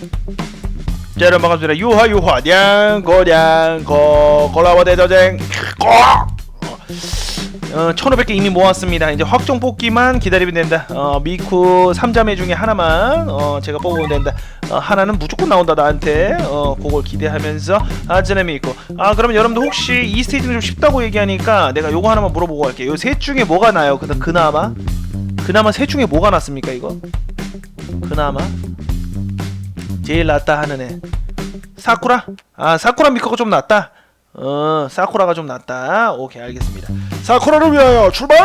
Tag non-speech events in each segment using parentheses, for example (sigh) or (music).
자 여러분 반갑습니다 유하 유하 냥고 냥고 콜라보 대전쟁. 어, 1500개 이미 모았습니다. 이제 확정 뽑기만 기다리면 된다. 어, 미쿠 3자매 중에 하나만 어, 제가 뽑으면 된다. 어, 하나는 무조건 나온다 나한테. 어, 그걸 기대하면서. 아 재미있고 아 그러면 여러분들 혹시 이 스테이지는 좀 쉽다고 얘기하니까 내가 요거 하나만 물어보고 갈게요. 요셋 중에 뭐가 나요? 그 그나마? 그나마 셋 중에 뭐가 낫습니까 이거? 그나마 제일 낫다 하는 애. 사쿠라? 아 사쿠라 미코가 좀 낫다? 어 사쿠라가 좀 낫다. 오케이 알겠습니다. 사쿠라를 위하여 출발!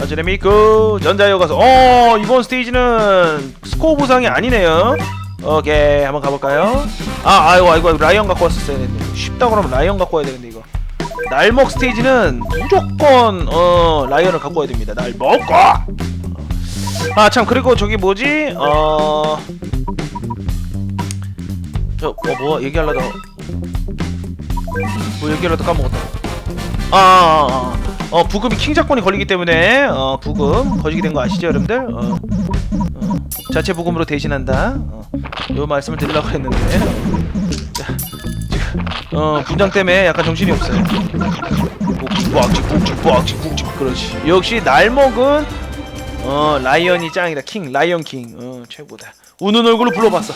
아즈레 미코 전자여 가서. 어 이번 스테이지는 스코어 보상이 아니네요. 오케이 한번 가볼까요? 아 아이고 아이고 라이언 갖고 왔었어야 되는데. 쉽다 그러면 라이언 갖고 와야 되는데 이거. 날먹 스테이지는 무조건 어 라이언을 갖고 와야 됩니다. 날먹! 아참 그리고 저기 뭐지? 어 저, 어, 뭐, 얘기하려다. 뭐 얘기하려다 까먹었다. 아, 아, 아, 어, 부금이 킹작권이 걸리기 때문에, 어, 부금 거시기 된 거 아시죠, 여러분들? 어, 어, 자체 부금으로 대신한다. 어, 요 말씀을 드리려고 했는데. 자, 지금, 어, 분장 때문에 약간 정신이 없어요. 북직, 북직, 북직, 북직. 그렇지. 역시 날 먹은, 어, 라이언이 짱이다. 킹, 라이언 킹. 어, 최고다. 우는 얼굴로 불러봤어.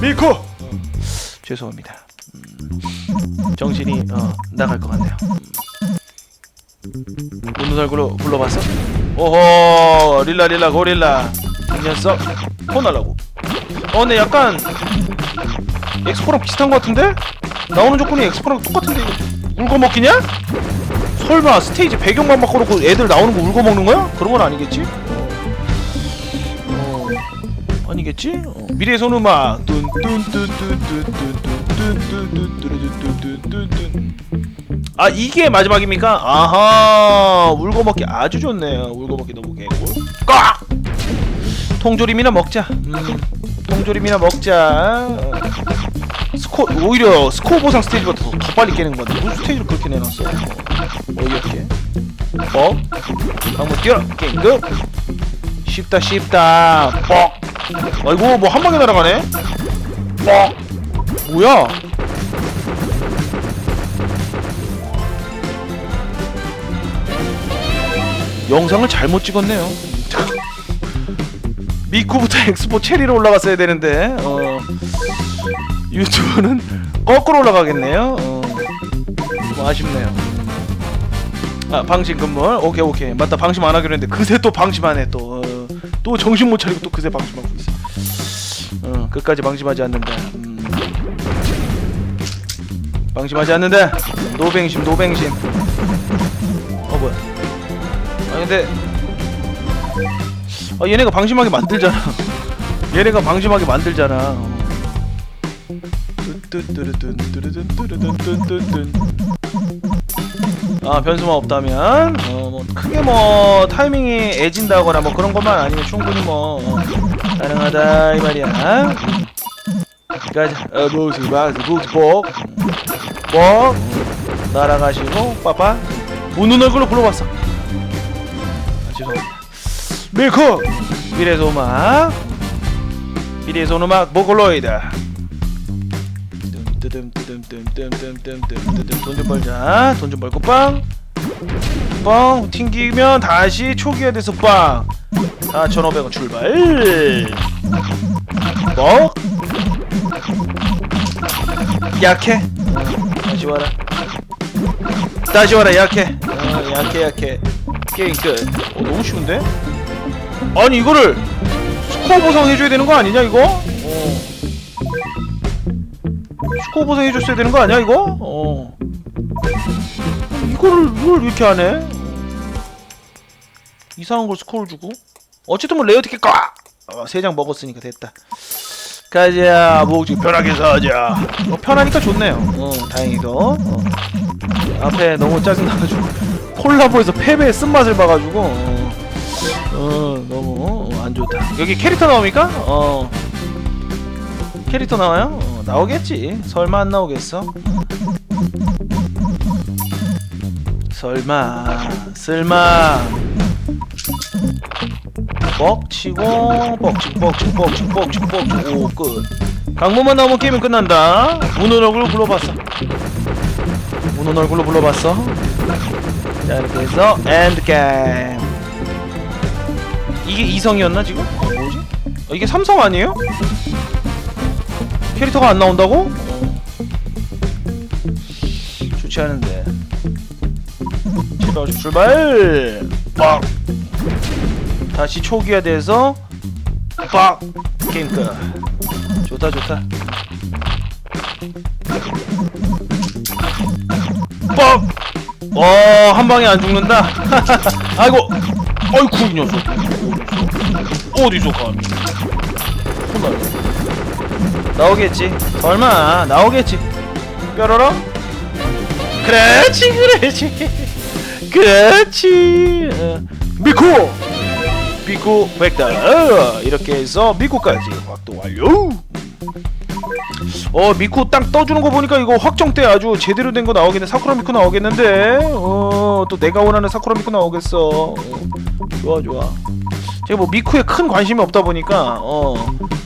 미코 죄송합니다 음, 정신이 어, 나갈 것 같네요 음. 웃는 얼굴로 불러봤어? 오호 릴라 릴라 고릴라 이 녀석 혼날라고 어 근데 약간 엑스포랑 비슷한 것 같은데? 나오는 조건이 엑스포랑 똑같은데 울고 먹기냐? 설마 스테이지 배경만 바꿔놓고 애들 나오는 거 울고 먹는 거야? 그런 건 아니겠지? 어, 아니겠지? 어, 미래의 손음악 아 이게 마지막입니까? 아하 울고 먹기 아주 좋네요 울고 먹기 너무 개꿀 꽉! 통조림이나 먹자 음, 통조림이나 먹자 어. 스코 오히려 스코어 보상 스테이지보다 더, 더 빨리 깨는 건데 무슨 스테이지를 그렇게 내놨어 어, 어이없게 뻑 한번 뛰어라 게임 끝 쉽다 쉽다 뻑 아이고 뭐 한 방에 날아가네? 뻑 뭐야? 영상을 잘못 찍었네요. (laughs) 미쿠부터 엑스포 체리로 올라갔어야 되는데 어, 유튜브는 거꾸로 올라가겠네요. 어, 뭐 아쉽네요. 아 방심 근물 오케이 오케이. 맞다. 방심 안 하기로 했는데. 그새 또 방심하네 또. 어, 또 정신 못 차리고 또 그새 방심하고 있어. 어 끝까지 방심하지 않는다. 음. 방심하지 않는다 노뱅심 노뱅심. 어 뭐야. 아 근데. 아 얘네가 방심하게 만들잖아. 얘네가 방심하게 만들잖아. 어. 뚜루뚜, 아 변수만 없다면 어 뭐 크게 뭐 타이밍이 애진다거나 뭐 그런 것만 아니면 충분히 뭐 어, 가능하다 이 말이야. 가자 어 무스 바스 북스 복 복 날아가시고 빠빠. 웃는 얼굴로 불러봤어. 아, 죄송합니다. 밀크! 미래소 음악. 미래소 음악 보컬로이드 뜸뜸뜸뜸뜸뜸뜸뜸뜸 돈 좀 벌자 돈 좀 벌고 빵 빵 튕기면 다시 초기화 돼서 빵 4,500원 출발 먹 약해 어, 다시 와라 다시 와라 약해 어, 약해 약해 게임 끝 어, 너무 쉬운데? 아니 이거를 스코어 보상 해줘야 되는 거 아니냐 이거? 어. 스코어 보상 해줬어야 되는 거 아니야 이거? 어. 이거를 이걸 이렇게 하네? 이상한 걸 스코어를 주고 어쨌든 뭐 레어 티켓 까! 어, 세장 먹었으니까 됐다 가자 목지 편하게 사자 어, 편하니까 좋네요 어 다행히도 어. 앞에 너무 짜증나가지고 (laughs) 콜라보에서 패배의 쓴맛을 봐가지고 어, 어 너무 어, 안 좋다 여기 캐릭터 나옵니까? 어 캐릭터 나와요? 어, 나오겠지 설마 안 나오겠어? 설마 설마 뻑치고 뻑치고 뻑치고 뻑치고 뻑치고 뻑치고 오끝 강문만 나오면 게임은 끝난다 우는 얼굴로 불러봤어 우는 얼굴로 불러봤어 자 이렇게 해서 엔드 게임 이게 이성이었나 지금? 어, 뭐지? 어, 이게 삼성 아니에요? 캐릭터가 안 나온다고? 좋지 않은데 출발 출발 빡 다시 초기화 돼서 빡 게임 끝 좋다 좋다 빡! 어, 한 방에 안 죽는다. (laughs) 아이고, 아이고 이 녀석. 어디서 감히? 혼나. 나오겠지. 설마 나오겠지. 뾰로로? 그렇지, 그렇지, (laughs) 그렇지. 어, 미코 백다. 어, 이렇게 해서 미코까지 확도 완료. 어 미코 딱 떠주는 거 보니까 이거 확정돼 아주 제대로 된 거 나오겠네 사쿠라 미코 나오겠는데 어 또 내가 원하는 사쿠라 미코 나오겠어 어, 좋아 좋아 제가 뭐 미쿠에 큰 관심이 없다 보니까 어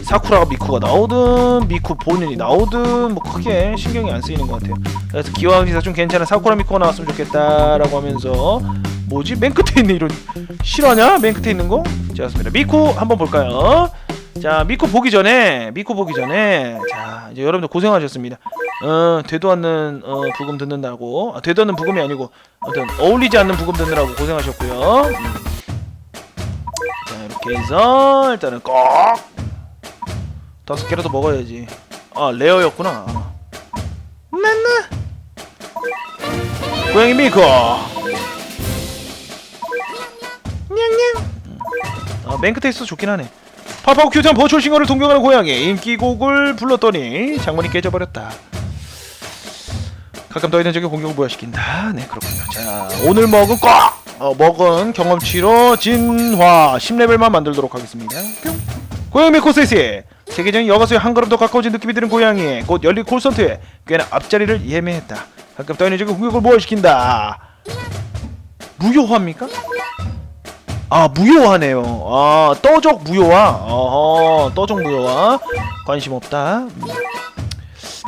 사쿠라가 미쿠가 나오든 미쿠 본인이 나오든 뭐 크게 신경이 안 쓰이는 것 같아요. 그래서 기왕지사 좀 괜찮은 사쿠라 미코가 나왔으면 좋겠다라고 하면서 뭐지? 맨 끝에 있는 이런 실화냐? 맨 끝에 있는 거? 좋습니다. 미쿠 한번 볼까요? 자 미코 보기 전에 미코 보기 전에 자 이제 여러분들 고생하셨습니다. 어 되도 않는 어 부금 듣는다고. 아, 되도 않는 부금이 아니고 어떤 어울리지 않는 부금 듣느라고 고생하셨고요. 음. 해서 일단은 꼭 다섯 개라도 먹어야지. 아 레어였구나. 맨날 고양이 미코. 냥냥. 아, 맨 끝에 있어 좋긴 하네. 파파고 큐트한 버추얼 싱어를 동경하는 고양이 인기곡을 불렀더니 장문이 깨져버렸다 가끔 떠있는 적의 공격을 부여시킨다 네 그렇군요 자 오늘 먹은 꼭 어, 먹은 경험치로 진화 10레벨만 만들도록 하겠습니다 뿅. 고양이 코세시 세계적인 여가수에 한 걸음 더 가까워진 느낌이 드는 고양이 곧 열린 콜선트에 꽤나 앞자리를 예매했다 가끔 떠있는 적의 공격을 부여시킨다 무효화입니까? 아 무효화네요. 아 떠적 무효화. 어허 떠적 무효화. 관심 없다. 음.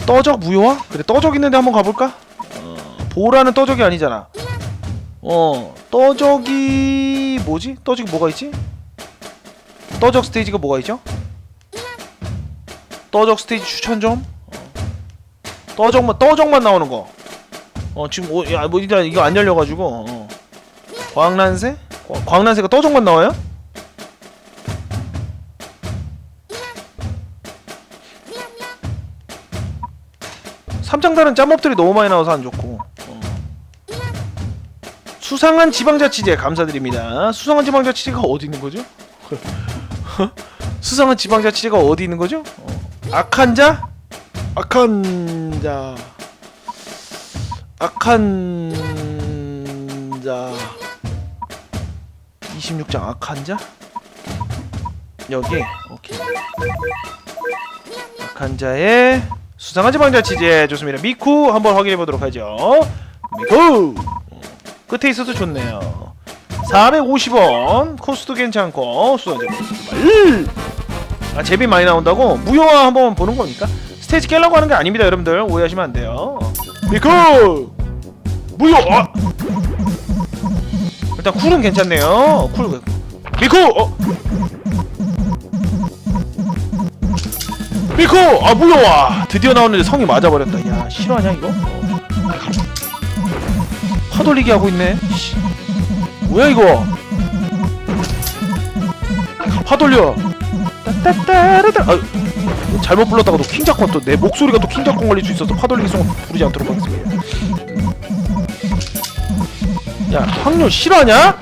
떠적 무효화? 그래 떠적 있는데 한번 가볼까? 어, 보라는 떠적이 아니잖아. 어 떠적이 뭐지? 떠적이 뭐가 있지? 떠적 스테이지가 뭐가 있죠? 떠적 스테이지 추천 좀. 어. 떠적만 떠적만 나오는 거. 어 지금 오, 야, 뭐 일단 이거 안 열려가지고. 어. 광란새? 어, 광란새가 떠적만 나와요? 삼장단은 짬업들이 너무 많이 나와서 안 좋고 어. 수상한 지방자치제 감사드립니다 수상한 지방자치제가 어디 있는 거죠? 수상한 지방자치제가 어디 있는 거죠? 어. 악한 자? 악한 자 악한 자 26장 악한 자? 여기 오케이 악한 자의 수상한 지방자치제 좋습니다 미쿠 한번 확인해 보도록 하죠 미쿠 끝에 있어서 좋네요 450원 코스도 괜찮고 수상자 정말 아 제비 많이 나온다고 무효화 한번 보는 겁니까? 스테이지 깨려고 하는 게 아닙니다 여러분들 오해하시면 안 돼요 미쿠 무효 아! 일단 쿨은 괜찮네요. 쿨 미코 어 미코 아와 드디어 나오는데 성이 맞아버렸다. 야 실화냐 이거? 어. 파돌리기 하고 있네. 씨. 뭐야 이거? 파돌려. 따따따라따. 아, 잘못 불렀다가 또 킹작콘 또내 목소리가 또 킹작콘 걸릴 수 있어서 파돌리기 송 부르지 않도록 하겠습니다. 야 확률 실화냐?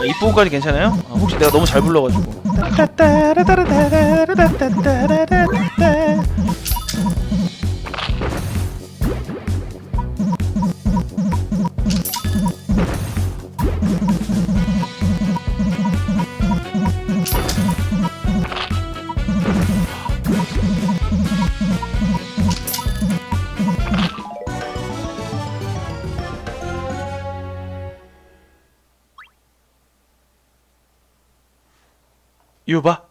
야, 이 부분까지 괜찮아요? 아, 혹시 내가 너무 잘 불러가지고 이거 봐